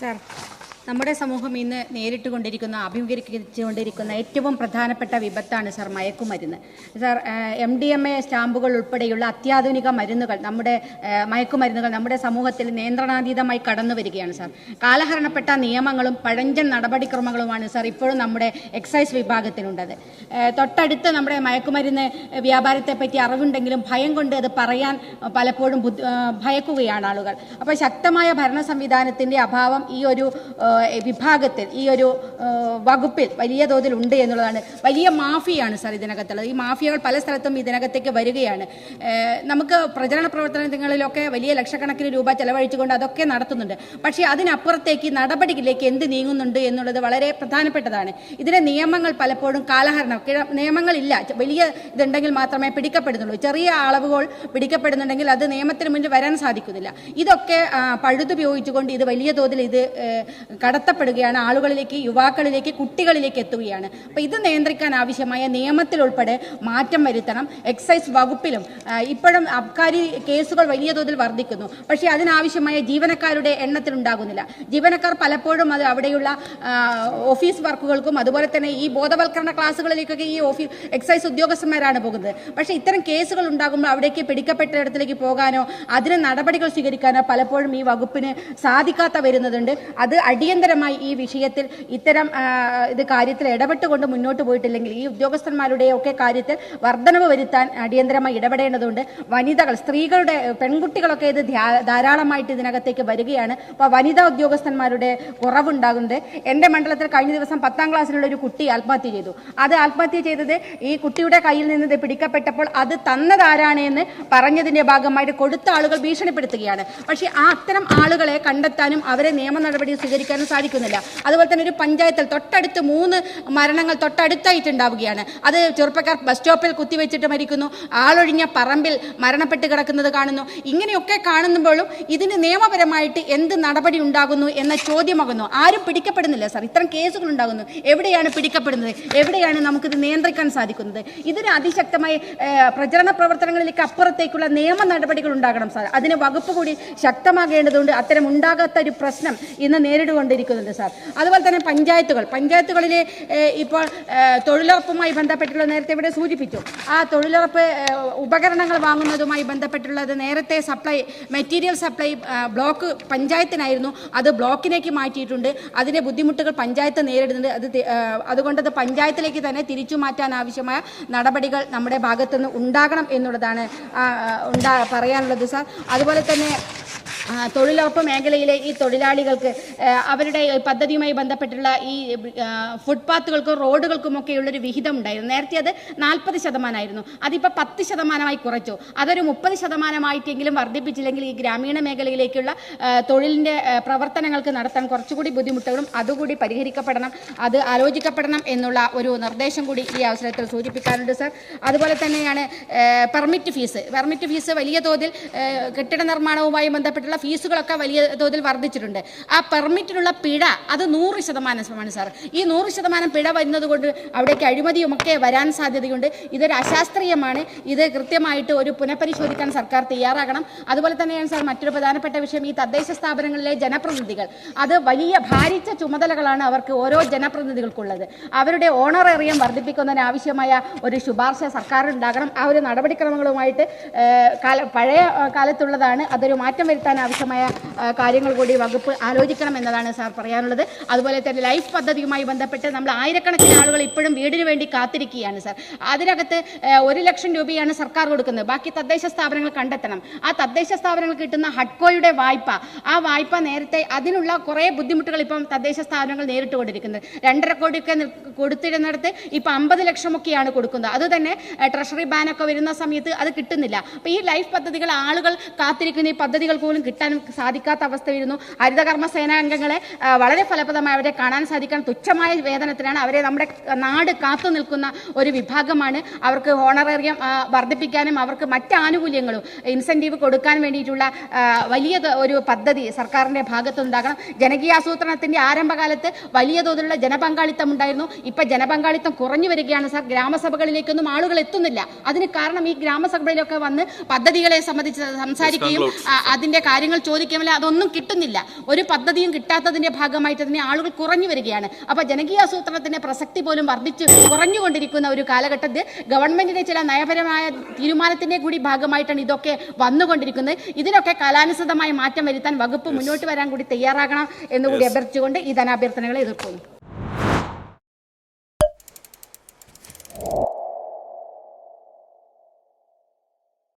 Sir നമ്മുടെ സമൂഹം ഇന്ന് നേരിട്ട് കൊണ്ടിരിക്കുന്ന അഭിമുഖീകരിച്ചുകൊണ്ടിരിക്കുന്ന ഏറ്റവും പ്രധാനപ്പെട്ട വിപത്താണ് സാർ മയക്കുമരുന്ന്. Sir M D M A സ്റ്റാമ്പുകൾ ഉൾപ്പെടെയുള്ള അത്യാധുനിക മരുന്നുകൾ നമ്മുടെ മയക്കുമരുന്നുകൾ നമ്മുടെ സമൂഹത്തിൽ നിയന്ത്രണാതീതമായി കടന്നു വരികയാണ് സാർ. കാലഹരണപ്പെട്ട നിയമങ്ങളും പഴഞ്ചൻ നടപടിക്രമങ്ങളുമാണ് സാർ ഇപ്പോഴും നമ്മുടെ എക്സൈസ് വിഭാഗത്തിനുണ്ടത് തൊട്ടടുത്ത് നമ്മുടെ മയക്കുമരുന്ന് വ്യാപാരത്തെ പറ്റി അറിവുണ്ടെങ്കിലും ഭയം കൊണ്ട് അത് പറയാൻ പലപ്പോഴും ഭയക്കുകയാണ് ആളുകൾ. അപ്പോൾ ശക്തമായ ഭരണ സംവിധാനത്തിന്റെ അഭാവം ഈ ഒരു വിഭാഗത്തിൽ ഈ ഒരു വകുപ്പിൽ വലിയ തോതിൽ ഉണ്ട് എന്നുള്ളതാണ്. വലിയ മാഫിയാണ് സാർ ഇതിനകത്തുള്ളത്. ഈ മാഫിയകൾ പല സ്ഥലത്തും ഇതിനകത്തേക്ക് വരികയാണ്. നമുക്ക് പ്രചരണ പ്രവർത്തനങ്ങളിലൊക്കെ വലിയ ലക്ഷക്കണക്കിന് രൂപ ചെലവഴിച്ചുകൊണ്ട് അതൊക്കെ നടത്തുന്നുണ്ട്. പക്ഷേ അതിനപ്പുറത്തേക്ക് നടപടിയിലേക്ക് എന്ത് നീങ്ങുന്നുണ്ട് എന്നുള്ളത് വളരെ പ്രധാനപ്പെട്ടതാണ്. ഇതിലെ നിയമങ്ങൾ പലപ്പോഴും കാലഹരണം നിയമങ്ങളില്ല. വലിയ ഇതുണ്ടെങ്കിൽ മാത്രമേ പിടിക്കപ്പെടുന്നുള്ളൂ. ചെറിയ അളവുകൾ പിടിക്കപ്പെടുന്നുണ്ടെങ്കിൽ അത് നിയമത്തിന് മുന്നിൽ വരാൻ സാധിക്കുന്നില്ല. ഇതൊക്കെ പഴുതുപയോഗിച്ചുകൊണ്ട് ഇത് വലിയ തോതിൽ ഇത് കടത്തപ്പെടുകയാണ് ആളുകളിലേക്ക് യുവാക്കളിലേക്ക് കുട്ടികളിലേക്ക് എത്തുകയാണ്. അപ്പോൾ ഇത് നിയന്ത്രിക്കാൻ ആവശ്യമായ നിയമത്തിലുൾപ്പെടെ മാറ്റം വരുത്തണം. എക്സൈസ് വകുപ്പിലും ഇപ്പോഴും അബ്കാരി കേസുകൾ വലിയ തോതിൽ വർദ്ധിക്കുന്നു. പക്ഷേ അതിനാവശ്യമായ ജീവനക്കാരുടെ എണ്ണത്തിൽ ഉണ്ടാകുന്നില്ല. ജീവനക്കാർ പലപ്പോഴും അത് അവിടെയുള്ള ഓഫീസ് വർക്കുകൾക്കും അതുപോലെ തന്നെ ഈ ബോധവൽക്കരണ ക്ലാസ്സുകളിലേക്കൊക്കെ ഈ ഓഫീസ് എക്സൈസ് ഉദ്യോഗസ്ഥന്മാരാണ് പോകുന്നത്. പക്ഷേ ഇത്തരം കേസുകൾ ഉണ്ടാകുമ്പോൾ അവിടേക്ക് പിടിക്കപ്പെട്ടിടത്തിലേക്ക് പോകാനോ അതിന് നടപടികൾ സ്വീകരിക്കാനോ പലപ്പോഴും ഈ വകുപ്പിന് സാധിക്കാത്ത വരുന്നതുണ്ട്. അത് അടിയന്തരമായി ഈ വിഷയത്തിൽ ഇത്തരം ഇത് കാര്യത്തിൽ ഇടപെട്ടുകൊണ്ട് മുന്നോട്ട് പോയിട്ടില്ലെങ്കിൽ ഈ ഉദ്യോഗസ്ഥന്മാരുടെയൊക്കെ കാര്യത്തിൽ വർധനവ് വരുത്താൻ അടിയന്തരമായി ഇടപെടേണ്ടതുണ്ട്. വനിതകൾ സ്ത്രീകളുടെ പെൺകുട്ടികളൊക്കെ ഇത് ധാരാളമായിട്ട് ഇതിനകത്തേക്ക് വരികയാണ്. അപ്പോൾ വനിതാ ഉദ്യോഗസ്ഥന്മാരുടെ കുറവുണ്ടാകുന്നത്. എന്റെ മണ്ഡലത്തിൽ കഴിഞ്ഞ ദിവസം പത്താം ക്ലാസ്സിലുള്ള ഒരു കുട്ടി ആത്മഹത്യ ചെയ്തു. അത് ആത്മഹത്യ ചെയ്തത് ഈ കുട്ടിയുടെ കയ്യിൽ നിന്ന് ഇത് പിടിക്കപ്പെട്ടപ്പോൾ അത് തന്നതാരാണ് എന്ന് പറഞ്ഞതിന്റെ ഭാഗമായിട്ട് കൊടുത്ത ആളുകൾ ഭീഷണിപ്പെടുത്തുകയാണ്. പക്ഷേ ആ അത്തരം ആളുകളെ കണ്ടെത്താനും അവരെ നിയമ നടപടി സാധിക്കുന്നില്ല. അതുപോലെ തന്നെ ഒരു പഞ്ചായത്തിൽ തൊട്ടടുത്ത് മൂന്ന് മരണങ്ങൾ തൊട്ടടുത്തായിട്ട് ഉണ്ടാവുകയാണ് അത് ചെറുപ്പക്കാർ ബസ് സ്റ്റോപ്പിൽ കുത്തിവെച്ചിട്ട് മരിക്കുന്നു. ആളൊഴിഞ്ഞ പറമ്പിൽ മരണപ്പെട്ട് കിടക്കുന്നത് കാണുന്നു. ഇങ്ങനെയൊക്കെ കാണുമ്പോഴും ഇതിന് നിയമപരമായിട്ട് എന്ത് നടപടി ഉണ്ടാകുന്നു എന്ന ചോദ്യമാകുന്നു ആരും പിടിക്കപ്പെടുന്നില്ല സാർ. ഇത്തരം കേസുകൾ ഉണ്ടാകുന്നു. എവിടെയാണ് പിടിക്കപ്പെടുന്നത്? എവിടെയാണ് നമുക്കിത് നിയന്ത്രിക്കാൻ സാധിക്കുന്നത്? ഇതിന് അതിശക്തമായി പ്രചരണ പ്രവർത്തനങ്ങളിലേക്ക് അപ്പുറത്തേക്കുള്ള നിയമ നടപടികൾ ഉണ്ടാകണം സാർ. അതിന് വകുപ്പ് കൂടി ശക്തമാകേണ്ടതുണ്ട്. അത്തരം ഉണ്ടാകാത്ത ഒരു പ്രശ്നം ഇന്ന് നേരിടുകൊണ്ടിരിക്കുന്നുണ്ട് സാർ. അതുപോലെ തന്നെ പഞ്ചായത്തുകൾ. പഞ്ചായത്തുകളിൽ ഇപ്പോൾ തൊഴിലുറപ്പുമായി ബന്ധപ്പെട്ടുള്ള നേരത്തെ ഇവിടെ സൂചിപ്പിച്ചു. ആ തൊഴിലുറപ്പ് ഉപകരണങ്ങൾ വാങ്ങുന്നതുമായി ബന്ധപ്പെട്ടുള്ളത് നേരത്തെ സപ്ലൈ മെറ്റീരിയൽ സപ്ലൈ ബ്ലോക്ക് പഞ്ചായത്തിനായിരുന്നു. അത് ബ്ലോക്കിലേക്ക് മാറ്റിയിട്ടുണ്ട്. അതിന്റെ ബുദ്ധിമുട്ടുകൾ പഞ്ചായത്ത് നേരിടുന്നുണ്ട്. അത് അതുകൊണ്ട് അത് പഞ്ചായത്തിലേക്ക് തന്നെ തിരിച്ചു മാറ്റാൻ ആവശ്യമായ നടപടികൾ നമ്മുടെ ഭാഗത്തുനിന്ന് ഉണ്ടാകണം എന്നുള്ളതാണ് പറയാനുള്ളത് സാർ. അതുപോലെ തന്നെ തൊഴിലുറപ്പ് മേഖലയിലെ ഈ തൊഴിലാളികൾക്ക് അവരുടെ പദ്ധതിയുമായി ബന്ധപ്പെട്ടുള്ള ഈ ഫുട്പാത്തുകൾക്കും റോഡുകൾക്കുമൊക്കെയുള്ളൊരു വിഹിതം ഉണ്ടായിരുന്നു നേരത്തെ അത് നാൽപ്പത് ശതമാനമായിരുന്നു. അതിപ്പോൾ പത്ത് ശതമാനമായി കുറച്ചു. അതൊരു മുപ്പത് ശതമാനമായിട്ടെങ്കിലും വർദ്ധിപ്പിച്ചില്ലെങ്കിൽ ഈ ഗ്രാമീണ മേഖലയിലേക്കുള്ള തൊഴിലിന്റെ പ്രവർത്തനങ്ങൾക്ക് നടത്താൻ കുറച്ചുകൂടി ബുദ്ധിമുട്ടുകളും അതുകൂടി പരിഹരിക്കപ്പെടണം അത് ആലോചിക്കപ്പെടണം എന്നുള്ള ഒരു നിർദ്ദേശം കൂടി ഈ അവസരത്തിൽ സൂചിപ്പിക്കാറുണ്ട് സർ. അതുപോലെ തന്നെയാണ് പെർമിറ്റ് ഫീസ്. പെർമിറ്റ് ഫീസ് വലിയ തോതിൽ കെട്ടിട നിർമ്മാണവുമായി ബന്ധപ്പെട്ടുള്ള ഫീസുകളൊക്കെ വലിയ തോതിൽ വർദ്ധിച്ചിട്ടുണ്ട്. ആ പെർമിറ്റിനുള്ള പിഴ അത് നൂറ് ശതമാനമാണ് സാർ. ഈ നൂറ് ശതമാനം പിഴ വരുന്നത് കൊണ്ട് അവിടേക്ക് അഴിമതിയുമൊക്കെ വരാൻ സാധ്യതയുണ്ട്. ഇതൊരു അശാസ്ത്രീയമാണ്. ഇത് കൃത്യമായിട്ട് ഒരു പുനഃപരിശോധിക്കാൻ സർക്കാർ തയ്യാറാകണം. അതുപോലെ തന്നെയാണ് സാർ മറ്റൊരു പ്രധാനപ്പെട്ട വിഷയം ഈ തദ്ദേശ സ്ഥാപനങ്ങളിലെ ജനപ്രതിനിധികൾ. അത് വലിയ ഭാരിച്ച ചുമതലകളാണ് അവർക്ക് ഓരോ ജനപ്രതിനിധികൾക്കുള്ളത്. അവരുടെ ഓണർ ഓണറേറിയം വർദ്ധിപ്പിക്കുന്നതിന് ആവശ്യമായ ഒരു ശുപാർശ സർക്കാർ ഉണ്ടാകണം ആ ഒരു നടപടിക്രമങ്ങളുമായിട്ട് പഴയ കാലത്തുള്ളതാണ് അതൊരു മാറ്റം വരുത്താൻ ആവശ്യമായ കാര്യങ്ങൾ കൂടി വകുപ്പ് ആലോചിക്കണം എന്നതാണ് സാർ പറയാനുള്ളത്. അതുപോലെ തന്നെ ലൈഫ് പദ്ധതിയുമായി ബന്ധപ്പെട്ട് നമ്മൾ ആയിരക്കണക്കിന് ആളുകൾ ഇപ്പോഴും വീടിന് വേണ്ടി കാത്തിരിക്കുകയാണ് സാർ. അതിനകത്ത് ഒരു ലക്ഷം രൂപയാണ് സർക്കാർ കൊടുക്കുന്നത്. ബാക്കി തദ്ദേശ സ്ഥാപനങ്ങൾ കണ്ടെത്തണം. ആ തദ്ദേശ സ്ഥാപനങ്ങൾ കിട്ടുന്ന ഹഡ്കോയുടെ വായ്പ ആ വായ്പ നേരത്തെ അതിനുള്ള കുറേ ബുദ്ധിമുട്ടുകൾ ഇപ്പം തദ്ദേശ സ്ഥാപനങ്ങൾ നേരിട്ടുകൊണ്ടിരിക്കുന്നത് രണ്ടര കോടിയൊക്കെ കൊടുത്തിരുന്നിടത്ത് ഇപ്പം അമ്പത് ലക്ഷമൊക്കെയാണ് കൊടുക്കുന്നത്. അത് തന്നെ ഏഹ്, ട്രഷറി ബാനൊക്കെ വരുന്ന സമയത്ത് അത് കിട്ടുന്നില്ല. അപ്പോൾ ഈ ലൈഫ് പദ്ധതികൾ ആളുകൾ കാത്തിരിക്കുന്ന ഈ പദ്ധതികൾ പോലും കിട്ടാൻ സാധിക്കാത്ത അവസ്ഥ വരുന്നു ഹരിതകർമ്മ സേനാംഗങ്ങളെ വളരെ ഫലപ്രദമായി അവരെ കാണാൻ സാധിക്കാൻ തുച്ഛമായ വേതനത്തിലാണ് അവരെ നമ്മുടെ നാട് കാത്തു നിൽക്കുന്ന ഒരു വിഭാഗമാണ്. അവർക്ക് ഹോണറേറിയം വർദ്ധിപ്പിക്കാനും അവർക്ക് മറ്റ് ആനുകൂല്യങ്ങളും ഇൻസെന്റീവ് കൊടുക്കാൻ വേണ്ടിയിട്ടുള്ള വലിയ ഒരു പദ്ധതി സർക്കാരിന്റെ ഭാഗത്തുണ്ടാകണം. ജനകീയ ആസൂത്രണത്തിന്റെ ആരംഭകാലത്ത് വലിയ തോതിലുള്ള ജനപങ്കാളിത്തം ഉണ്ടായിരുന്നു. ഇപ്പം ജനപങ്കാളിത്തം കുറഞ്ഞു വരികയാണ് സാർ. ഗ്രാമസഭകളിലേക്കൊന്നും ആളുകൾ എത്തുന്നില്ല. അതിന് കാരണം ഈ ഗ്രാമസഭകളിലൊക്കെ വന്ന് പദ്ധതികളെ സംബന്ധിച്ച് സംസാരിക്കുകയും അതിന്റെ കാര്യ കാര്യങ്ങൾ ചോദിക്കുമ്പോൾ അതൊന്നും കിട്ടുന്നില്ല. ഒരു പദ്ധതിയും കിട്ടാത്തതിന്റെ ഭാഗമായിട്ട് തന്നെ ആളുകൾ കുറഞ്ഞു വരികയാണ്. അപ്പോൾ ജനകീയ ആസൂത്രണത്തിന്റെ പ്രസക്തി പോലും വർദ്ധിച്ചു കുറഞ്ഞുകൊണ്ടിരിക്കുന്ന ഒരു കാലഘട്ടത്തിൽ ഗവൺമെന്റിന്റെ ചില നയപരമായ തീരുമാനത്തിന്റെ കൂടി ഭാഗമായിട്ടാണ് ഇതൊക്കെ വന്നുകൊണ്ടിരിക്കുന്നത്. ഇതിനൊക്കെ കാലാനുസൃതമായ മാറ്റം വരുത്താൻ വകുപ്പ് മുന്നോട്ട് വരാൻ കൂടി തയ്യാറാകണം എന്നുകൂടി അഭ്യർത്ഥിച്ചുകൊണ്ട് ഈ ധനാഭ്യർത്ഥനകളെ എതിർക്കുന്നു.